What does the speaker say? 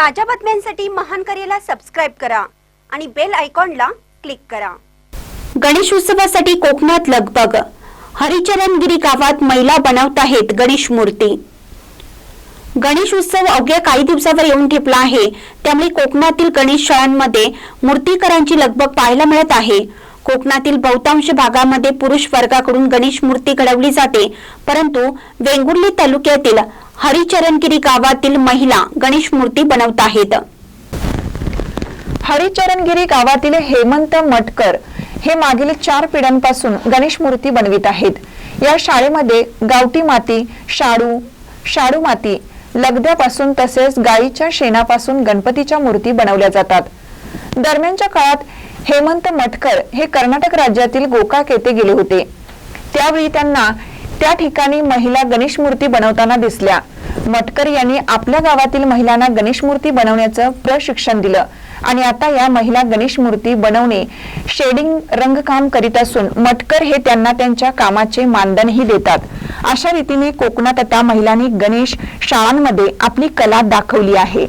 ताज्या बातम्यांसाठी महान करेला सबस्क्राईब करा आणि बेल आयकॉनला क्लिक करा. गणेश उत्सवासाठी कोकणात लगबग. हरिचरणगिरी गावात महिला बनवत आहेत गणेश मूर्ती. गणेश उत्सव अवघ्या काही दिवसावर येऊन ठेपला आहे. त्यामुळे कोकणातील गणेश शाळांमध्ये मूर्तीकरांची लगबग पाहायला मिळत आहे. कोकणातील बहुतांश भागामध्ये पुरुष वर्गाकडून गणेश मूर्ती घडवली जाते. परंतु वेंगुर्ली तालुक्यातील हरिचरणगिरी गावातील महिला गणेश मूर्ती बनवत आहेत. हरिचरणगिरी गावातील हेमंत मटकर हे मागील चार पिढ्यांपासून गणेश मूर्ती बनवित आहेत. या शाळेमध्ये गावठी माती शाडू शाडू माती लगद्यापासून तसेच गायीच्या शेणापासून गणपतीच्या मूर्ती बनवल्या जातात. दरम्यानच्या काळात हेमंत मटकर हे कर्नाटक राज्यातील गोकाक येथे गेले होते. त्यावेळी त्यांना त्या ठिकाणी महिला गणेश मूर्ती बनवताना दिसल्या. मटकर यांनी आपल्या गावातील महिलांना गणेश मूर्ती बनवण्याचं प्रशिक्षण दिलं. आणि आता या महिला गणेश मूर्ती बनवणे शेडिंग रंगकाम करीत असून मटकर हे त्यांना त्यांच्या कामाचे मानधनही देतात. अशा रीतीने कोकणात आता महिलांनी गणेश शाळांमध्ये आपली कला दाखवली आहे.